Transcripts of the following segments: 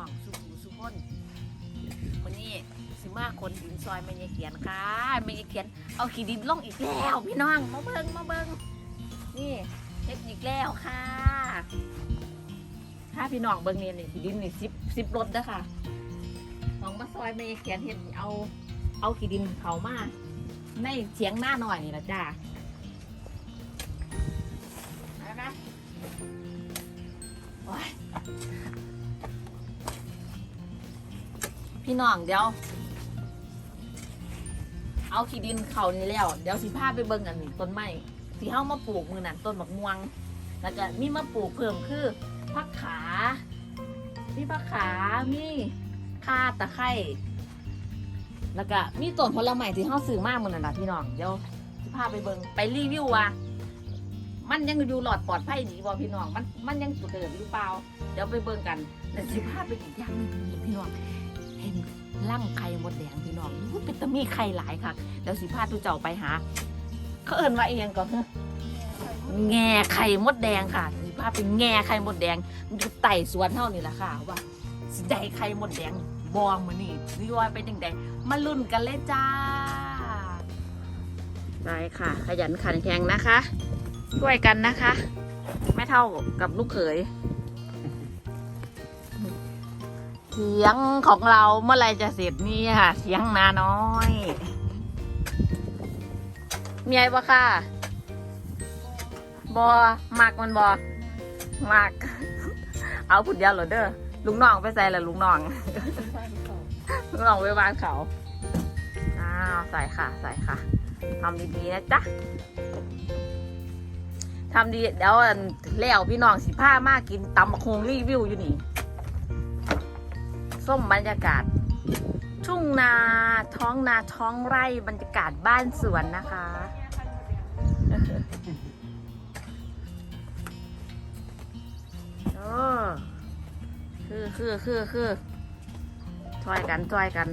องสุขูสุคนวันนี้สิมาคนดินซอยไม่ยายเขียนค่ะไม่ยายเขียน เอาขี้ดินลงอีกแล้วพี่น้องมาเบิงมาเบิงนี่เฮ็ดอีกแล้วค่ะถ้าพี่น้องเบิงเนี่ยนี่ขี้ดินนี่สิบสิบรถเด้อค่ะน้องมาซอยไม่ยายเขียนเฮ็ดเอาเอาขี้ดินเขามาในเสียงหน้าหน่อยนี่ละจ้า พี่น้องเดี๋ยว เอาขี้ดินเขานี่แล้ว เดี๋ยวสิพาไปเบิ่งกันต้นไม้ที่เฮามาปลูกมือนั่นต้นบักม่วง แล้วก็มีมาปลูกเพิ่มคือผักขา มีผักขา มีข่าตะไคร้แล้วก็มีต้นผลไม้ที่เฮาซื้อมามือนั่นน่ะพี่น้องเดี๋ยวสิพาไปเบิ่งไปรีวิวว่ามันยังอยู่หลอดปลอดภัยดีบ่พี่น้อง มันมันยังสุดเดิมหรือเปล่า เดี๋ยวไปเบิ่งกันแล้วสิพาไปอีกอย่างนึงพี่น้อง เห็นลั่งไข่มดแดงพี่น้องอู้เป็นตะมีไข่หลายค่ะเดี๋ยวสิพาตูเจ้าไปหา เขาเอินว่าเอียงก่อนเถอแง่ไข่มดแดงค่ะสิพาไปแง่ไข่มดแดงมันอยู่ไต่สวนเท่านี่แหละค่ะ ว่าสิได้ไข่มดแดงบองมือนี่หรือว่าเป็นยังไงมาลุ้นกันเลยจ้าได้ค่ะ ขยันขันแข็งนะคะ ช่วยกันนะคะไม่เท่ากับลูกเขย เสียงของเราเมื่อไรจะเสร็จนี่ค่ะเสียงนาน้อยมีอะไรบ่ค่ะบอมักมันบอมัก เอาผุดเดียวหรอเด้อลุงน้องไปใส่ละลุงน้องลุงน้องไปบ้านเขาอ้าวใส่ค่ะ ใส่ค่ะทำดีๆนะจ๊ะทำดีเดี๋ยวแล้วพี่น้องสิผ้ามากกินตำบักฮงรีวิวอยู่นี่ ส้มบรรยากาศ ทุ่งนาท้องนาท้องไร่บรรยากาศบ้านสวนนะคะ โอ้คือคือคือคือช่วยกันช่วยกัน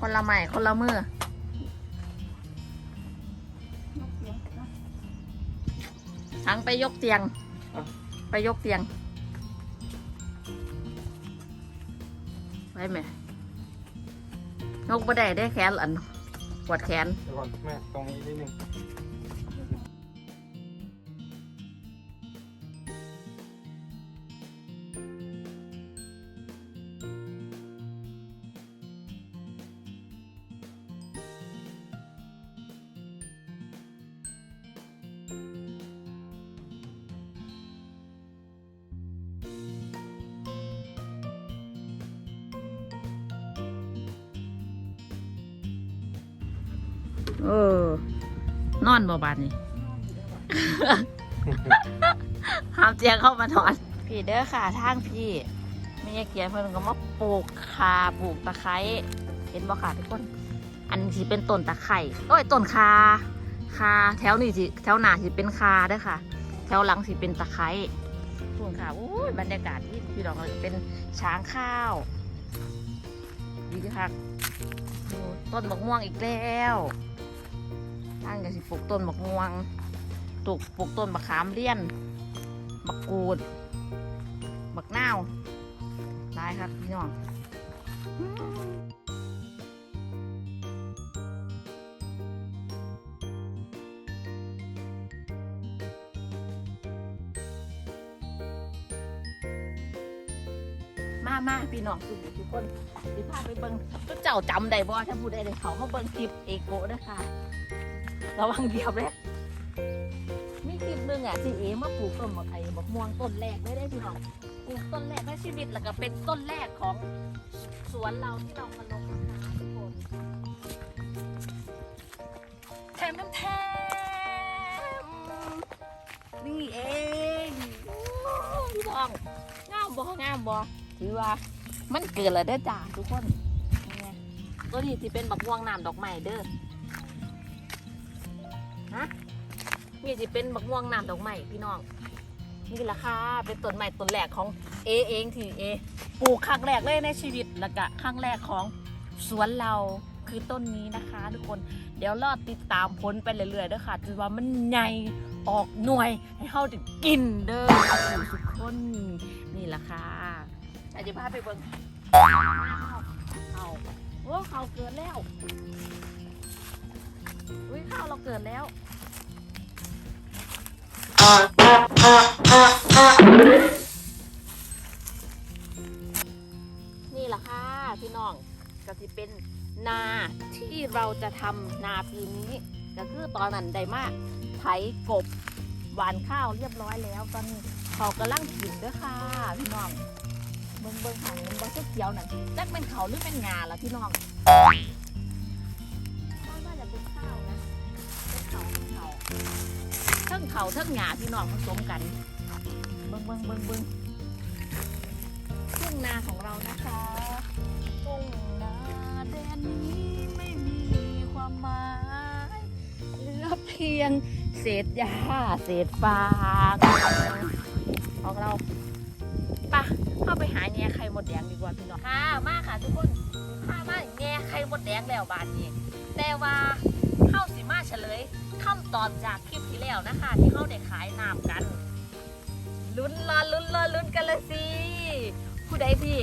คนละไม้คนละมือทั้งไปยกเตียง ไปยกเตียง ได้ไหมยกบ่ได้ได้แขนอันปวดแขน เดี๋ยวก่อนแม่ตรงนี้นิดนึง เออ นอนบ่บานนี่ หามเตียงเข้ามานอนพี่เด้อค่ะทางพี่ไม่ยายเกียนเพิ่นก็มาปลูกคาปลูกตะไคร้เห็นบ่ค่ะทุกคน อันนี้สิเป็นต้นตะไคร้โอ้ยต้นคาคาแถวนี้สิแถวหน้าสิเป็นคาเด้อค่ะ แถวหลังสิเป็นตะไคร้ทุ่งค่ะอู้ยบรรยากาศที่พี่น้องเลยเป็นช้างข้าวดีค่ะดูต้นมะม่วงอีกแล้ว ทางก็สิปลูกต้นมะม่วงปลูกปลูกต้นมะขามเลี้ยนบักกูด บักนาวได้ครับพี่น้องมามาพี่น้องทุกทุกคนสิพาไปเบิ่งทุกเจ้าจำได้บ่ถ้าผู้ใดได้เขามาเบิ่งคลิปเอโกะนะคะ ระวังเดียวเลยมีคลิปหนึ่งอะที่เอมาปลูกต้นมะไอ้บักม่วงต้นแรกได้ได้พี่น้องปลูกต้นแรกในชีวิตแล้วก็เป็นต้นแรกของสวนเราที่เรามาลงนะคะทุกคนแถมน้ำแถมนี่เองพี่น้องงามบ่งามบ่ถือว่ามันเกิดแล้วเด้อจ้าทุกคนนี่ไงตัวนี้ที่เป็นบักม่วงน้ำดอกไม้เด้อ ฮะนี่จะเป็นบักม่วงน้ำดอกไม้พี่น้อง นี่แหละค่ะ เป็นต้นไม้ต้นแรกของเอเองที่เอปลูกครั้งแรกเลยในชีวิตแล้วก็ครั้งแรกของสวนเราคือต้นนี้นะคะ ทุกคนเดี๋ยวรอดติดตามผลไปเรื่อยๆด้อค่ะจนว่ามันใหญ่ออกหน่วยให้เฮาได้กินเด้อทุกคนนี่แหละค่ะแต่จะพาไปเบิ่งเอาโอ้เขาเกิดแล้วอุ้ยข้าวเราเกิดแล้ว นี่แหละค่ะพี่น้องก็สิเป็นนาที่เราจะทำนาปีนี้ ก็คือตอนนั้นได้มากไถกบหวานข้าวเรียบร้อยแล้ว ตอนนี้เขากำลังกินเด้วยค่ะพี่น้องเบิ่งเบิ่งหันเบิ่งเขียวนั่นจักเป็นเขาหรือเป็นงาล่ะพี่น้อง ทั้งเขาทั้งหงาพี่น้องผสมกันเบิ่งเบิ่งเบิ่งเบิ่งทุ่งนาของเรานะคะทุ่งนาแดนนี้ไม่มีความหมายเหลือเพียงเศษหญ้าเศษฟางของเราปะเข้าไปหาแง่ไข่มดแดงดีกว่าพี่น้องค่ะมาค่ะทุกคนข้ามาแง่ไข่มดแดงแล้วบาดนี้แต่ว่า เข้าเฉลยคำตอบจากคลิปที่แล้วนะคะ ที่เข้าได้ขายน้ำกัน ลุ้นรอลุ้นรอลุ้นกันลยสิผู้ใดที่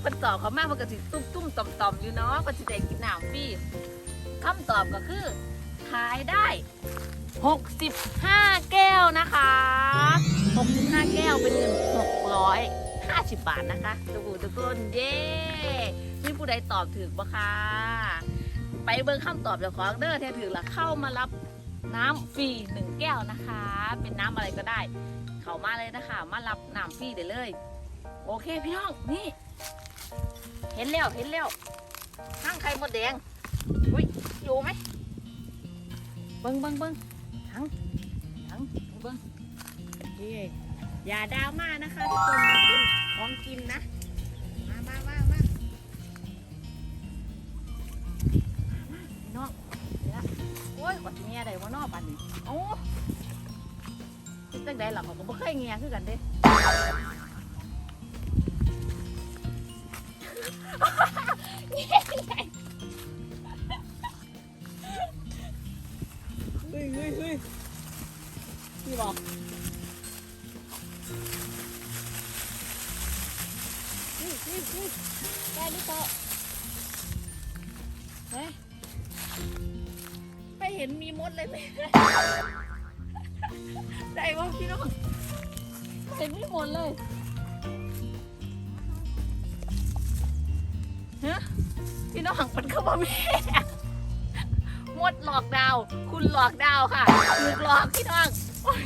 เพิ่นตอบเขามากมันก็สิตุ้มตุ้มต่อมต่อมอยู่เนาะก็สิได้กินน้ำฟรีคำตอบก็คือ ขายได้ 65 แก้วนะคะ 65 แก้วเป็นเงิน 650 บาทนะคะทุกคนทุกคนเย้มีผู้ใดตอบถูกปะคะ ไปเบิ่งคำตอบจากของเด้อแท้ถือละเข้ามารับน้ำฟรีหนึ่งแก้วนะคะ เป็นน้ำอะไรก็ได้ เข้ามาเลยนะคะ มารับน้ำฟรีได้เลย โอเคพี่น้องนี่ เห็นแล้วเห็นแล้วห้างไข่มดแดงอุ้ยอยู่ไหมเบิ้งเบิ้งเบิ้งทั้งทั้งเบิ้งโอเคอย่าดราม่านะคะทุกคนของกินนะ โอ้ยกว่าที่เงี้ยได้ว่านอกปันนี่โอ้คิดจังใดหรอเขาก็บ่เคยเงี้ยคือกันเด้เฮ้ยเฮ้ยเฮ้ยนี่บอกนี่นี่นี่ได้หรือเปล่าเฮ้ยไม่เห็นมีมดเลยไหมได้ว่าพี่น้องเห็นไม่หมดเลยฮะพี่น้องมันก็บ่มีมดหลอกดาว คุณหลอกดาวค่ะถูกหลอกพี่น้อง โอ้ย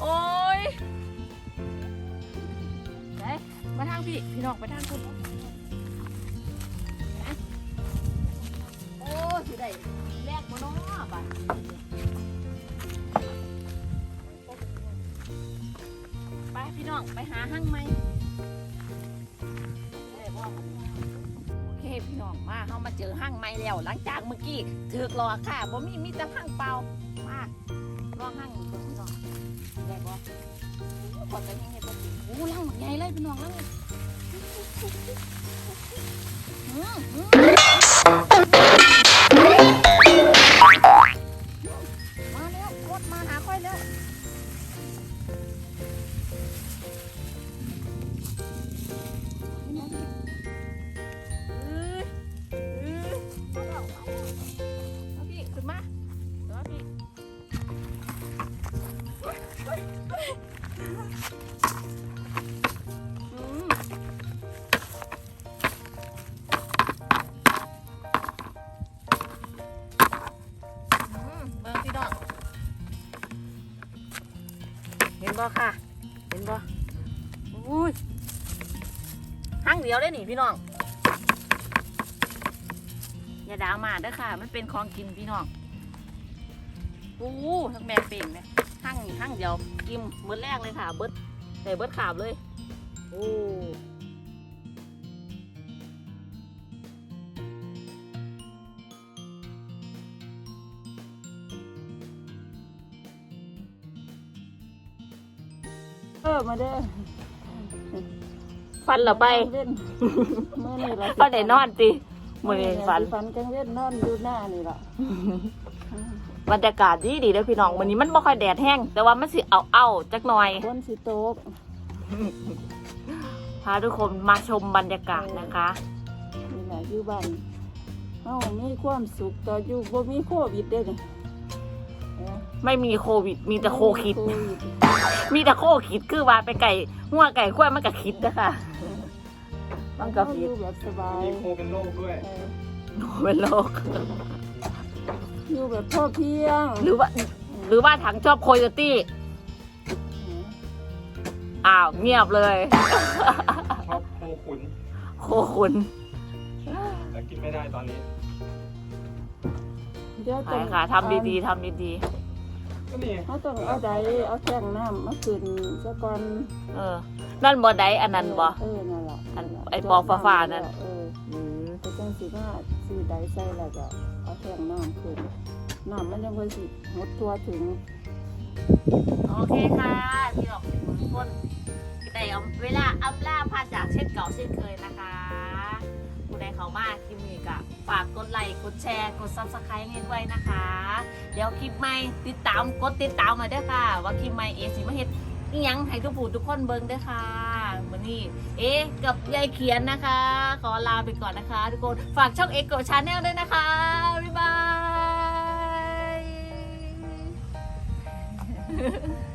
โอ้ยไหนมาทางพี่ พี่น้องไปทางคุณ อ้ยสิได้แลกมาเนาะบัดไปพี่น้องไปหาห้างไหมได้บ่โอเคพี่น้องมาเขามาเจอห้างไม้แล้ว หลังจากเมื่อกี้ถือกหลอกค่ะบ่มีมีแต่ห้างเปล่ามาลองห้างอีกเบิ่งพี่น้องได้บ่ขอแต่ยังไงบ่กินโอ้ล่างหมดใหญ่เลยพี่น้องล่างอืมอืม นิพี่น้องอย่าดาวมาเด้อค่ะ มันเป็นของกินพี่น้องอู้ทั้งแม่เป่งเนี่ยทั้งทั้งเดียวกินเบิดแรกเลยค่ะ เบิดแต่เบิดขาบเลยโอ้เออมาเด้อ ฟันเหรอไปเว้นเมื่อนี่เราก็ได้นอนติมือนี้ฟันฟันจังเว้นนอนอยู่หน้านี่ล่ะบรรยากาศดีดีเด้อพี่น้องวันนี้มันบ่ค่อยแดดแห้ง แต่ว่ามันสิเอาเอาๆจักหน่อยฝนสิตกพาทุกคนมาชมบรรยากาศนะคะ นี่แหละอยู่บ้านเฮามีความสุขต่ออยู่บ่มีโควิดเด้อนี่เออ ไม่มีโควิด มีแต่โคคิดโวิด มีแต่โคคิดคือว่าไปไก่หัวไก่ขั้วมันก็คิดนะคะมันก็เฮาอคิดยู่แบบสบายมีโคเป็นโรคด้วยเออเป็นโรคอยู่แบบพอเพียง หรือว่า หรือว่าถังชอบโคโยตี้อ้าวเงียบเลยชอบโคขุนโคคุณแต่กินไม่ได้ตอนนี้เดี๋ยวไปต้องค่ะทำดีๆทำดี ก็นี่เขาต้องเอาใดเอาแท่งน้ำมาขึ้นซะก่อนๆเออ นั่นบ่ได้อันนั้นบ่ เออนั่นล่ะอันไอ้ปอฟ้าๆนั่น เอออืมก็จังสิมาซื้อใดใส่แล้วก็เอาแท่งน้ำขึ้นน้ำมันยังค่อยสิหมดตัวถึง โอเคค่ะพี่ดอกทุกคนแต่เวลาอัพล่าพาจากเช่นเก่าเช่นเคยนะคะผู้ใดเขามาคลิปนี้ก็ ฝากกดไลค์กดแชร์ กดซับสไครต์ให้ด้วยนะคะ เดี๋ยวคลิปใหม่ติดตามกดติดตามมาด้วยค่ะ ว่าคลิปใหม่เอสิมาเฮ็ดอิหยังให้ทุกผู้ทุกคนเบิ่งด้วยค่ะวันนี้เอ๊กับยายเขียนนะคะ ขอลาไปก่อนนะคะ ทุกคนฝากช่องเอ็กโกชาแนลด้วยนะคะบ๊ายบาย